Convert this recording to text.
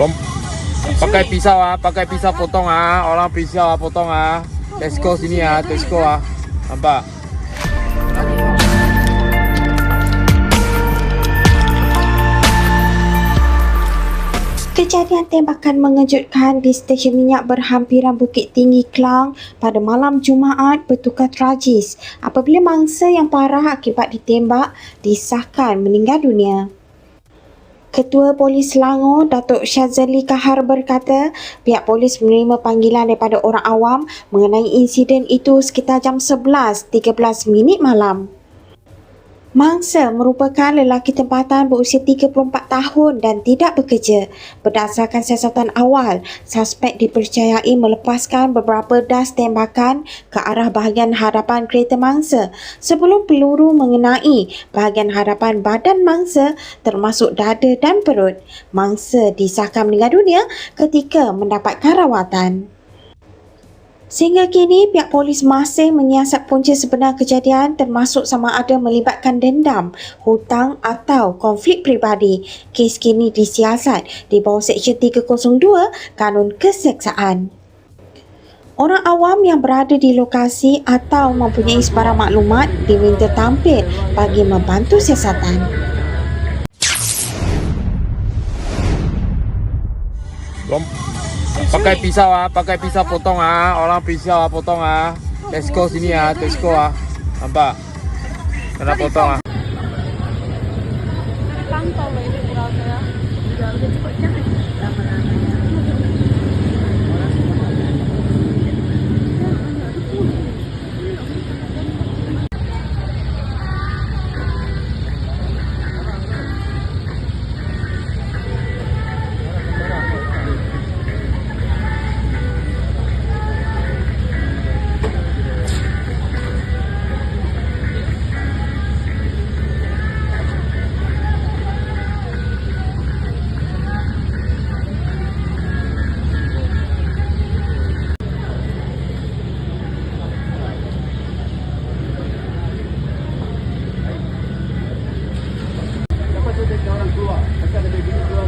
Lom pakai pisau ah, pakai pisau potong ah. Orang pisau ah potong ah. Tesco sini ah, Tesco ah. Nampak? Kejadian tembakan mengejutkan di stesen minyak berhampiran Bukit Tinggi Klang pada malam Jumaat bertukar tragis apabila mangsa yang parah akibat ditembak disahkan meninggal dunia. Ketua Polis Selangor, Datuk Syazali Kahar berkata, pihak polis menerima panggilan daripada orang awam mengenai insiden itu sekitar jam 11.13 minit malam. Mangsa merupakan lelaki tempatan berusia 34 tahun dan tidak bekerja. Berdasarkan siasatan awal, suspek dipercayai melepaskan beberapa das tembakan ke arah bahagian hadapan kereta mangsa sebelum peluru mengenai bahagian hadapan badan mangsa termasuk dada dan perut. Mangsa disahkan meninggal dunia ketika mendapatkan rawatan. Sehingga kini, pihak polis masih menyiasat punca sebenar kejadian termasuk sama ada melibatkan dendam, hutang atau konflik peribadi. Kes kini disiasat di bawah Seksyen 302 Kanun Keseksaan. Orang awam yang berada di lokasi atau mempunyai sebarang maklumat diminta tampil bagi membantu siasatan. Lom pakai pisau ah, pakai pisau potong ah. Orang pisau ah potong ah. Tesco sini ah, Tesco ah. Nampak? Kena potong ah. pantau lah ini berapa ya. Kan? Lama-lama. Flora Cuba, cerca de Pekín,